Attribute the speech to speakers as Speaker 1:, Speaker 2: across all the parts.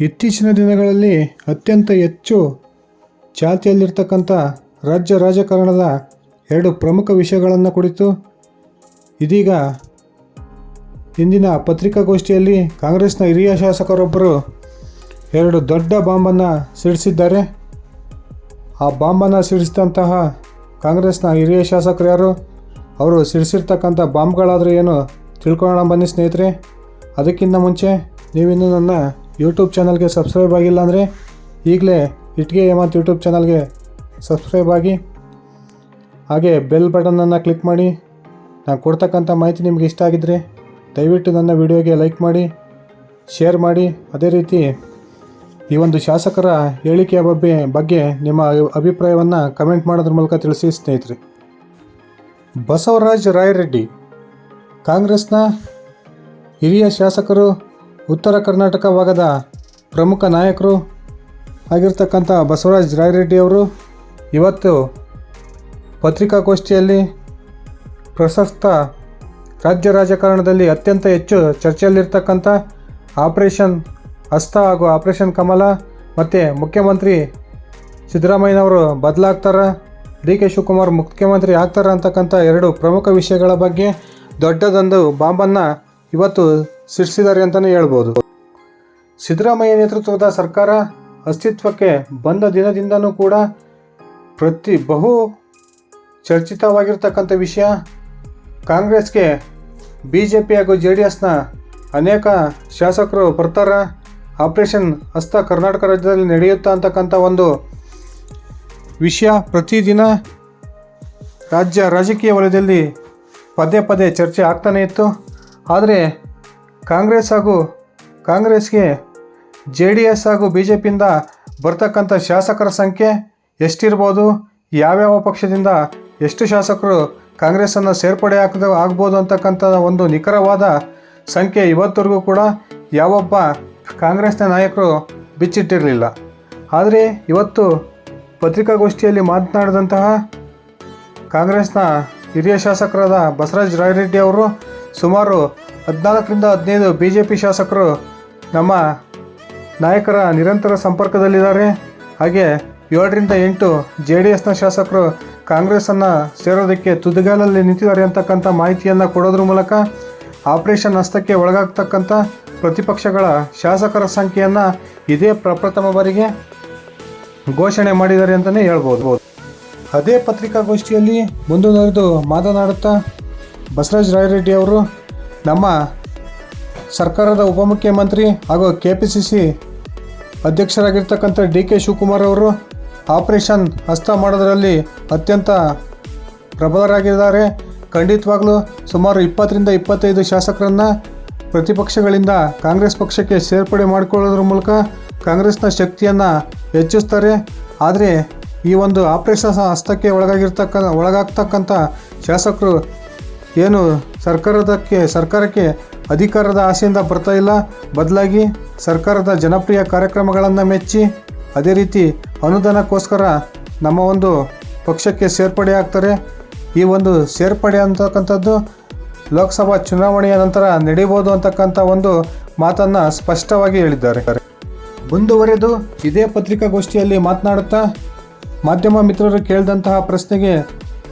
Speaker 1: ಇತ್ತೀಚಿನ ದಿನಗಳಲ್ಲಿ ಅತ್ಯಂತ ಹೆಚ್ಚು ಚಾಲ್ತಿಯಲ್ಲಿರ್ತಕ್ಕಂಥ ರಾಜ್ಯ ರಾಜಕಾರಣದ ಎರಡು ಪ್ರಮುಖ ವಿಷಯಗಳನ್ನು ಕುರಿತು ಇದೀಗ ಇಂದಿನ ಪತ್ರಿಕಾಗೋಷ್ಠಿಯಲ್ಲಿ ಕಾಂಗ್ರೆಸ್ನ ಹಿರಿಯ ಶಾಸಕರೊಬ್ಬರು ಎರಡು ದೊಡ್ಡ ಬಾಂಬನ್ನು ಸಿಡಿಸಿದ್ದಾರೆ. ಆ ಬಾಂಬನ್ನು ಸಿಡಿಸಿದಂತಹ ಕಾಂಗ್ರೆಸ್ನ ಹಿರಿಯ ಶಾಸಕರು ಯಾರು? ಅವರು ಸಿಡಿಸಿರ್ತಕ್ಕಂಥ ಬಾಂಬ್ಗಳಾದರೂ ಏನು ತಿಳ್ಕೊಳ್ಳೋಣ ಬನ್ನಿ ಸ್ನೇಹಿತರೆ. ಅದಕ್ಕಿಂತ ಮುಂಚೆ ನೀವಿನ್ನೂ ನನ್ನ ಯೂಟ್ಯೂಬ್ ಚಾನಲ್ಗೆ ಸಬ್ಸ್ಕ್ರೈಬ್ ಆಗಿಲ್ಲ ಅಂದರೆ ಈಗಲೇ ಇಟ್ಗೆ ಹೇಮಂತ್ ಯೂಟ್ಯೂಬ್ ಚಾನಲ್ಗೆ ಸಬ್ಸ್ಕ್ರೈಬ್ ಆಗಿ, ಹಾಗೆ ಬೆಲ್ ಬಟನನ್ನು ಕ್ಲಿಕ್ ಮಾಡಿ. ನಾನು ಕೊಡ್ತಕ್ಕಂಥ ಮಾಹಿತಿ ನಿಮಗೆ ಇಷ್ಟ ಆಗಿದ್ದರೆ ದಯವಿಟ್ಟು ನನ್ನ ವಿಡಿಯೋಗೆ ಲೈಕ್ ಮಾಡಿ ಶೇರ್ ಮಾಡಿ. ಅದೇ ರೀತಿ ಈ ಒಂದು ಶಾಸಕರ ಹೇಳಿಕೆಯ ಬಗ್ಗೆ ಬಗ್ಗೆ ನಿಮ್ಮ ಅಭಿಪ್ರಾಯವನ್ನು ಕಮೆಂಟ್ ಮಾಡೋದ್ರ ಮೂಲಕ ತಿಳಿಸಿ ಸ್ನೇಹಿತರೆ. ಬಸವರಾಜ್ ರಾಯರೆಡ್ಡಿ, ಕಾಂಗ್ರೆಸ್ನ ಹಿರಿಯ ಶಾಸಕರು ಉತ್ತರ ಕರ್ನಾಟಕ ಭಾಗದ ಪ್ರಮುಖ ನಾಯಕರು ಆಗಿರ್ತಕ್ಕಂಥ ಬಸವರಾಜ್ ರಾಯರೆಡ್ಡಿಯವರು ಇವತ್ತು ಪತ್ರಿಕಾಗೋಷ್ಠಿಯಲ್ಲಿ ಪ್ರಸಕ್ತ ರಾಜ್ಯ ರಾಜಕಾರಣದಲ್ಲಿ ಅತ್ಯಂತ ಹೆಚ್ಚು ಚರ್ಚೆಯಲ್ಲಿರ್ತಕ್ಕಂಥ ಆಪರೇಷನ್ ಹಸ್ತ ಹಾಗೂ ಆಪರೇಷನ್ ಕಮಲ ಮತ್ತು ಮುಖ್ಯಮಂತ್ರಿ ಸಿದ್ದರಾಮಯ್ಯನವರು ಬದಲಾಗ್ತಾರ, ಡಿ ಕೆ ಶಿವಕುಮಾರ್ ಮುಖ್ಯಮಂತ್ರಿ ಆಗ್ತಾರ ಅಂತಕ್ಕಂಥ ಎರಡು ಪ್ರಮುಖ ವಿಷಯಗಳ ಬಗ್ಗೆ ದೊಡ್ಡದೊಂದು ಬಾಂಬನ್ನು ಇವತ್ತು ಸಿಡಿಸಿದ್ದಾರೆ ಅಂತಲೇ ಹೇಳ್ಬೋದು. ಸಿದ್ದರಾಮಯ್ಯ ನೇತೃತ್ವದ ಸರ್ಕಾರ ಅಸ್ತಿತ್ವಕ್ಕೆ ಬಂದ ದಿನದಿಂದನೂ ಕೂಡ ಪ್ರತಿ ಬಹು ಚರ್ಚಿತವಾಗಿರ್ತಕ್ಕಂಥ ವಿಷಯ. ಕಾಂಗ್ರೆಸ್ಗೆ ಬಿ ಜೆ ಪಿ ಹಾಗೂ ಜೆ ಡಿ ಎಸ್ನ ಅನೇಕ ಶಾಸಕರು ಬರ್ತಾರ. ಆಪರೇಷನ್ ಹಸ್ತ ಕರ್ನಾಟಕ ರಾಜ್ಯದಲ್ಲಿ ನಡೆಯುತ್ತಾ ಅಂತಕ್ಕಂಥ ಒಂದು ವಿಷಯ ಪ್ರತಿದಿನ ರಾಜ್ಯ ರಾಜಕೀಯ ವಲಯದಲ್ಲಿ ಪದೇ ಪದೇ ಚರ್ಚೆ ಆಗ್ತಾನೇ ಇತ್ತು. ಆದರೆ ಕಾಂಗ್ರೆಸ್ ಹಾಗೂ ಕಾಂಗ್ರೆಸ್ಗೆ ಜೆ ಡಿ ಎಸ್ ಹಾಗೂ ಬಿ ಜೆ ಪಿಯಿಂದ ಬರ್ತಕ್ಕಂಥ ಶಾಸಕರ ಸಂಖ್ಯೆ ಎಷ್ಟಿರ್ಬೋದು? ಯಾವ್ಯಾವ ಪಕ್ಷದಿಂದ ಎಷ್ಟು ಶಾಸಕರು ಕಾಂಗ್ರೆಸ್ಸನ್ನು ಸೇರ್ಪಡೆ ಹಾಕಿದ ಆಗ್ಬೋದು ಅಂತಕ್ಕಂಥ ಒಂದು ನಿಖರವಾದ ಸಂಖ್ಯೆ ಇವತ್ತರೆಗೂ ಕೂಡ ಯಾವೊಬ್ಬ ಕಾಂಗ್ರೆಸ್ನ ನಾಯಕರು ಬಿಚ್ಚಿಟ್ಟಿರಲಿಲ್ಲ. ಆದರೆ ಇವತ್ತು ಪತ್ರಿಕಾಗೋಷ್ಠಿಯಲ್ಲಿ ಮಾತನಾಡಿದಂತಹ ಕಾಂಗ್ರೆಸ್ನ ಹಿರಿಯ ಶಾಸಕರಾದ ಬಸವರಾಜ ರಾಯರೆಡ್ಡಿ ಅವರು ಸುಮಾರು ಹದಿನಾಲ್ಕರಿಂದ ಹದಿನೈದು ಬಿ ಜೆ ಪಿ ಶಾಸಕರು ನಮ್ಮ ನಾಯಕರ ನಿರಂತರ ಸಂಪರ್ಕದಲ್ಲಿದ್ದಾರೆ. ಹಾಗೆ ಏಳರಿಂದ ಎಂಟು ಜೆ ಡಿ ಎಸ್ನ ಶಾಸಕರು ಕಾಂಗ್ರೆಸ್ಸನ್ನು ಸೇರೋದಕ್ಕೆ ತುದಿಗಾಲಲ್ಲಿ ನಿಂತಿದ್ದಾರೆ ಅಂತಕ್ಕಂಥ ಮಾಹಿತಿಯನ್ನು ಕೊಡೋದ್ರ ಮೂಲಕ ಆಪರೇಷನ್ ಹಸ್ತಕ್ಕೆ ಒಳಗಾಗ್ತಕ್ಕಂಥ ಪ್ರತಿಪಕ್ಷಗಳ ಶಾಸಕರ ಸಂಖ್ಯೆಯನ್ನು ಇದೇ ಪ್ರಪ್ರಥಮ ಬಾರಿಗೆ ಘೋಷಣೆ ಮಾಡಿದ್ದಾರೆ ಅಂತಲೇ ಹೇಳ್ಬೋದು. ಅದೇ ಪತ್ರಿಕಾಗೋಷ್ಠಿಯಲ್ಲಿ ಮುಂದುವರೆದು ಮಾತನಾಡುತ್ತಾ ಬಸವರಾಜ ರಾಯರೆಡ್ಡಿ ಅವರು ನಮ್ಮ ಸರ್ಕಾರದ ಉಪಮುಖ್ಯಮಂತ್ರಿ ಹಾಗೂ ಕೆ ಪಿ ಸಿ ಸಿ ಅಧ್ಯಕ್ಷರಾಗಿರ್ತಕ್ಕಂಥ ಡಿ ಕೆ ಶಿವಕುಮಾರ್ ಅವರು ಆಪರೇಷನ್ ಹಸ್ತ ಮಾಡೋದರಲ್ಲಿ ಅತ್ಯಂತ ಪ್ರಬಲರಾಗಿದ್ದಾರೆ. ಖಂಡಿತವಾಗಲೂ ಸುಮಾರು ಇಪ್ಪತ್ತರಿಂದ ಇಪ್ಪತ್ತೈದು ಶಾಸಕರನ್ನು ಪ್ರತಿಪಕ್ಷಗಳಿಂದ ಕಾಂಗ್ರೆಸ್ ಪಕ್ಷಕ್ಕೆ ಸೇರ್ಪಡೆ ಮಾಡಿಕೊಳ್ಳೋದ್ರ ಮೂಲಕ ಕಾಂಗ್ರೆಸ್ನ ಶಕ್ತಿಯನ್ನು ಹೆಚ್ಚಿಸ್ತಾರೆ. ಆದರೆ ಈ ಒಂದು ಆಪರೇಷನ್ ಹಸ್ತಕ್ಕೆ ಒಳಗಾಗಿರ್ತಕ್ಕ, ಒಳಗಾಗ್ತಕ್ಕಂಥ ಶಾಸಕರು ಏನು ಸರ್ಕಾರದಕ್ಕೆ ಸರ್ಕಾರಕ್ಕೆ ಅಧಿಕಾರದ ಆಸೆಯಿಂದ ಬರ್ತಾ ಇಲ್ಲ. ಬದಲಾಗಿ ಸರ್ಕಾರದ ಜನಪ್ರಿಯ ಕಾರ್ಯಕ್ರಮಗಳನ್ನು ಮೆಚ್ಚಿ ಅದೇ ರೀತಿ ಅನುದಾನಕ್ಕೋಸ್ಕರ ನಮ್ಮ ಒಂದು ಪಕ್ಷಕ್ಕೆ ಸೇರ್ಪಡೆ ಆಗ್ತಾರೆ. ಈ ಒಂದು ಸೇರ್ಪಡೆ ಅಂತಕ್ಕಂಥದ್ದು ಲೋಕಸಭಾ ಚುನಾವಣೆಯ ನಂತರ ನಡೀಬೋದು ಅಂತಕ್ಕಂಥ ಒಂದು ಮಾತನ್ನು ಸ್ಪಷ್ಟವಾಗಿ ಹೇಳಿದ್ದಾರೆ. ಮುಂದುವರೆದು ಇದೇ ಪತ್ರಿಕಾಗೋಷ್ಠಿಯಲ್ಲಿ ಮಾತನಾಡುತ್ತಾ ಮಾಧ್ಯಮ ಮಿತ್ರರು ಕೇಳಿದಂತಹ ಪ್ರಶ್ನೆಗೆ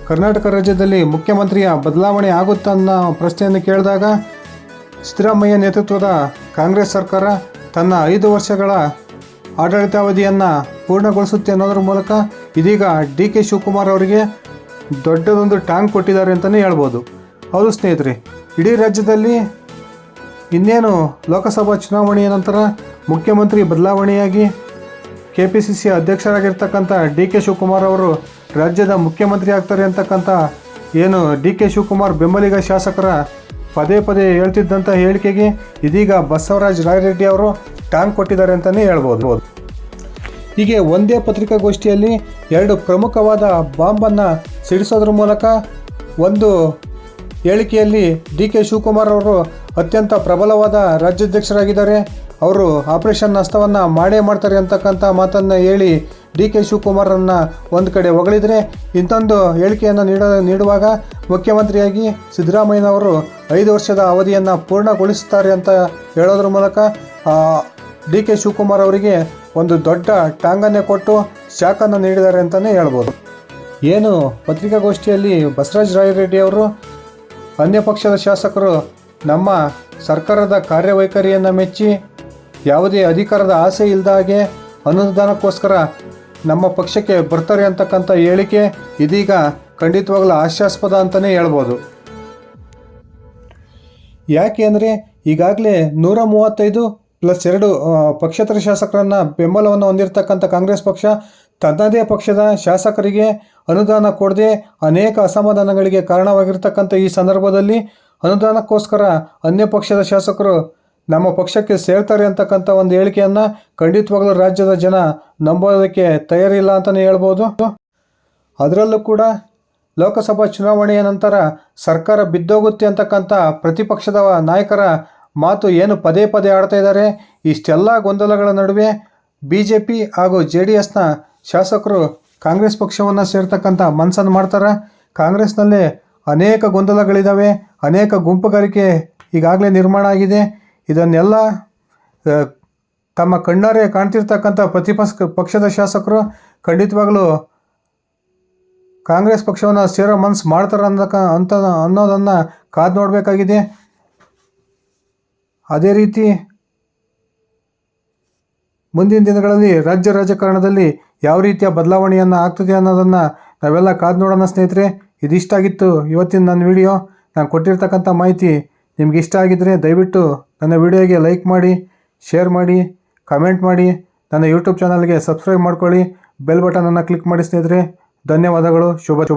Speaker 1: ಕರ್ನಾಟಕ ರಾಜ್ಯದಲ್ಲಿ ಮುಖ್ಯಮಂತ್ರಿಯ ಬದಲಾವಣೆ ಆಗುತ್ತಾ ಅನ್ನೋ ಪ್ರಶ್ನೆಯನ್ನು ಕೇಳಿದಾಗ ಸಿದ್ದರಾಮಯ್ಯ ನೇತೃತ್ವದ ಕಾಂಗ್ರೆಸ್ ಸರ್ಕಾರ ತನ್ನ ಐದು ವರ್ಷಗಳ ಆಡಳಿತಾವಧಿಯನ್ನು ಪೂರ್ಣಗೊಳಿಸುತ್ತೆ ಅನ್ನೋದ್ರ ಮೂಲಕ ಇದೀಗ ಡಿ ಕೆ ಶಿವಕುಮಾರ್ ಅವರಿಗೆ ದೊಡ್ಡದೊಂದು ಟಾಂಗ್ ಕೊಟ್ಟಿದ್ದಾರೆ ಅಂತಲೇ ಹೇಳ್ಬೋದು. ಹೌದು ಸ್ನೇಹಿತರೆ, ಇಡೀ ರಾಜ್ಯದಲ್ಲಿ ಇನ್ನೇನು ಲೋಕಸಭಾ ಚುನಾವಣೆಯ ನಂತರ ಮುಖ್ಯಮಂತ್ರಿ ಬದಲಾವಣೆಯಾಗಿ ಕೆ ಪಿ ಸಿ ಸಿ ಅಧ್ಯಕ್ಷರಾಗಿರ್ತಕ್ಕಂಥ ಡಿ ಕೆ ಶಿವಕುಮಾರ್ ಅವರು ರಾಜ್ಯದ ಮುಖ್ಯಮಂತ್ರಿ ಆಗ್ತಾರೆ ಅಂತಕ್ಕಂಥ ಏನು ಡಿ ಕೆ ಶಿವಕುಮಾರ್ ಬೆಂಬಲಿಗ ಶಾಸಕರ ಪದೇ ಪದೇ ಹೇಳ್ತಿದ್ದಂಥ ಹೇಳಿಕೆಗೆ ಇದೀಗ ಬಸವರಾಜ ರಾಯರೆಡ್ಡಿ ಅವರು ಟಾಂಗ್ ಕೊಟ್ಟಿದ್ದಾರೆ ಅಂತಲೇ ಹೇಳ್ಬೋದು. ಹೀಗೆ ಒಂದೇ ಪತ್ರಿಕಾಗೋಷ್ಠಿಯಲ್ಲಿ ಎರಡು ಪ್ರಮುಖವಾದ ಬಾಂಬನ್ನು ಸಿಡಿಸೋದ್ರ ಮೂಲಕ ಒಂದು ಹೇಳಿಕೆಯಲ್ಲಿ ಡಿ ಕೆ ಶಿವಕುಮಾರ್ ಅವರು ಅತ್ಯಂತ ಪ್ರಬಲವಾದ ರಾಜ್ಯಾಧ್ಯಕ್ಷರಾಗಿದ್ದಾರೆ. ಅವರು ಆಪರೇಷನ್ ಹಸ್ತವನ್ನು ಮಾಡೇ ಮಾಡ್ತಾರೆ ಅಂತಕ್ಕಂಥ ಮಾತನ್ನು ಹೇಳಿ ಡಿ ಕೆ ಶಿವಕುಮಾರನ್ನು ಒಂದು ಕಡೆ ಹೊಗಳಿದರೆ ಇಂಥೊಂದು ಹೇಳಿಕೆಯನ್ನು ನೀಡ, ನೀಡುವಾಗ ಮುಖ್ಯಮಂತ್ರಿಯಾಗಿ ಸಿದ್ದರಾಮಯ್ಯನವರು ಐದು ವರ್ಷದ ಅವಧಿಯನ್ನು ಪೂರ್ಣಗೊಳಿಸುತ್ತಾರೆ ಅಂತ ಹೇಳೋದ್ರ ಮೂಲಕ ಡಿ ಕೆ ಶಿವಕುಮಾರ್ ಅವರಿಗೆ ಒಂದು ದೊಡ್ಡ ಟಾಂಗನ್ನೇ ಕೊಟ್ಟು ಶಾಕನ್ನು ನೀಡಿದ್ದಾರೆ ಅಂತಲೇ ಹೇಳ್ಬೋದು. ಏನು ಪತ್ರಿಕಾಗೋಷ್ಠಿಯಲ್ಲಿ ಬಸವರಾಜ ರಾಯರೆಡ್ಡಿ ಅವರು ಅನ್ಯ ಪಕ್ಷದ ಶಾಸಕರು ನಮ್ಮ ಸರ್ಕಾರದ ಕಾರ್ಯವೈಖರಿಯನ್ನು ಮೆಚ್ಚಿ ಯಾವುದೇ ಅಧಿಕಾರದ ಆಸೆ ಇಲ್ಲದ ಹಾಗೆ ಅನುದಾನಕ್ಕೋಸ್ಕರ ನಮ್ಮ ಪಕ್ಷಕ್ಕೆ ಬರ್ತಾರೆ ಅಂತಕ್ಕಂಥ ಹೇಳಿಕೆ ಇದೀಗ ಖಂಡಿತವಾಗ್ಲೂ ಹಾಸ್ಯಾಸ್ಪದ ಅಂತಲೇ ಹೇಳ್ಬೋದು. ಯಾಕೆ ಅಂದರೆ ಈಗಾಗಲೇ ನೂರ ಮೂವತ್ತೈದು ಪ್ಲಸ್ ಎರಡು ಪಕ್ಷೇತರ ಶಾಸಕರನ್ನು ಬೆಂಬಲವನ್ನು ಹೊಂದಿರತಕ್ಕಂಥ ಕಾಂಗ್ರೆಸ್ ಪಕ್ಷ ತನ್ನದೇ ಪಕ್ಷದ ಶಾಸಕರಿಗೆ ಅನುದಾನ ಕೊಡದೆ ಅನೇಕ ಅಸಮಾಧಾನಗಳಿಗೆ ಕಾರಣವಾಗಿರ್ತಕ್ಕಂಥ ಈ ಸಂದರ್ಭದಲ್ಲಿ ಅನುದಾನಕ್ಕೋಸ್ಕರ ಅನ್ಯ ಪಕ್ಷದ ಶಾಸಕರು ನಮ್ಮ ಪಕ್ಷಕ್ಕೆ ಸೇರ್ತಾರೆ ಅಂತಕ್ಕಂಥ ಒಂದು ಹೇಳಿಕೆಯನ್ನು ಖಂಡಿತವಾಗಲೂ ರಾಜ್ಯದ ಜನ ನಂಬೋದಕ್ಕೆ ತಯಾರಿಲ್ಲ ಅಂತಲೇ ಹೇಳ್ಬೋದು. ಅದರಲ್ಲೂ ಕೂಡ ಲೋಕಸಭಾ ಚುನಾವಣೆಯ ನಂತರ ಸರ್ಕಾರ ಬಿದ್ದೋಗುತ್ತೆ ಅಂತಕ್ಕಂಥ ಪ್ರತಿಪಕ್ಷದ ನಾಯಕರ ಮಾತು ಏನು ಪದೇ ಪದೇ ಆಡ್ತಾ ಇದ್ದಾರೆ. ಇಷ್ಟೆಲ್ಲ ಗೊಂದಲಗಳ ನಡುವೆ ಬಿ ಜೆ ಪಿ ಹಾಗೂ ಜೆ ಡಿ ಎಸ್ನ ಶಾಸಕರು ಕಾಂಗ್ರೆಸ್ ಪಕ್ಷವನ್ನು ಸೇರ್ತಕ್ಕಂಥ ಮನಸ್ಸನ್ನು ಮಾಡ್ತಾರೆ. ಕಾಂಗ್ರೆಸ್ನಲ್ಲಿ ಅನೇಕ ಗೊಂದಲಗಳಿದ್ದಾವೆ ಅನೇಕ ಗುಂಪುಗಾರಿಕೆ ಈಗಾಗಲೇ ನಿರ್ಮಾಣ ಆಗಿದೆ. ಇದನ್ನೆಲ್ಲ ತಮ್ಮ ಕಣ್ಣಾರೆ ಕಾಣ್ತಿರ್ತಕ್ಕಂಥ ಪ್ರತಿಪಕ್ಷ, ಪಕ್ಷದ ಶಾಸಕರು ಖಂಡಿತವಾಗಲೂ ಕಾಂಗ್ರೆಸ್ ಪಕ್ಷವನ್ನು ಸೇರೋ ಮನಸ್ಸು ಮಾಡ್ತಾರೆ ಅನ್ನಕ, ಅಂತ ಅನ್ನೋದನ್ನು ಕಾದು ನೋಡಬೇಕಾಗಿದೆ. ಅದೇ ರೀತಿ ಮುಂದಿನ ದಿನಗಳಲ್ಲಿ ರಾಜ್ಯ ರಾಜಕಾರಣದಲ್ಲಿ ಯಾವ ರೀತಿಯ ಬದಲಾವಣೆಯನ್ನು ಆಗ್ತದೆ ಅನ್ನೋದನ್ನು ನಾವೆಲ್ಲ ಕಾದು ನೋಡೋಣ ಸ್ನೇಹಿತರೆ. ಇದಿಷ್ಟಾಗಿತ್ತು ಇವತ್ತಿನ ನನ್ನ ವಿಡಿಯೋ ನಾನು ಕೊಟ್ಟಿರ್ತಕ್ಕಂಥ ಮಾಹಿತಿ ನಿಮ್ಗೆ ಇಷ್ಟ ಆಗಿದ್ದರೆ ದಯವಿಟ್ಟು ನನ್ನ ವಿಡಿಯೋಗೆ ಲೈಕ್ ಮಾಡಿ ಶೇರ್ ಮಾಡಿ ಕಮೆಂಟ್ ಮಾಡಿ. ನನ್ನ ಯೂಟ್ಯೂಬ್ ಚಾನಲ್ಗೆ ಸಬ್ಸ್ಕ್ರೈಬ್ ಮಾಡ್ಕೊಳ್ಳಿ. ಬೆಲ್ ಬಟನನ್ನು ಕ್ಲಿಕ್ ಮಾಡಿ ಸ್ನೇಹಿತರೆ. ಧನ್ಯವಾದಗಳು. ಶುಭ ಶುಭ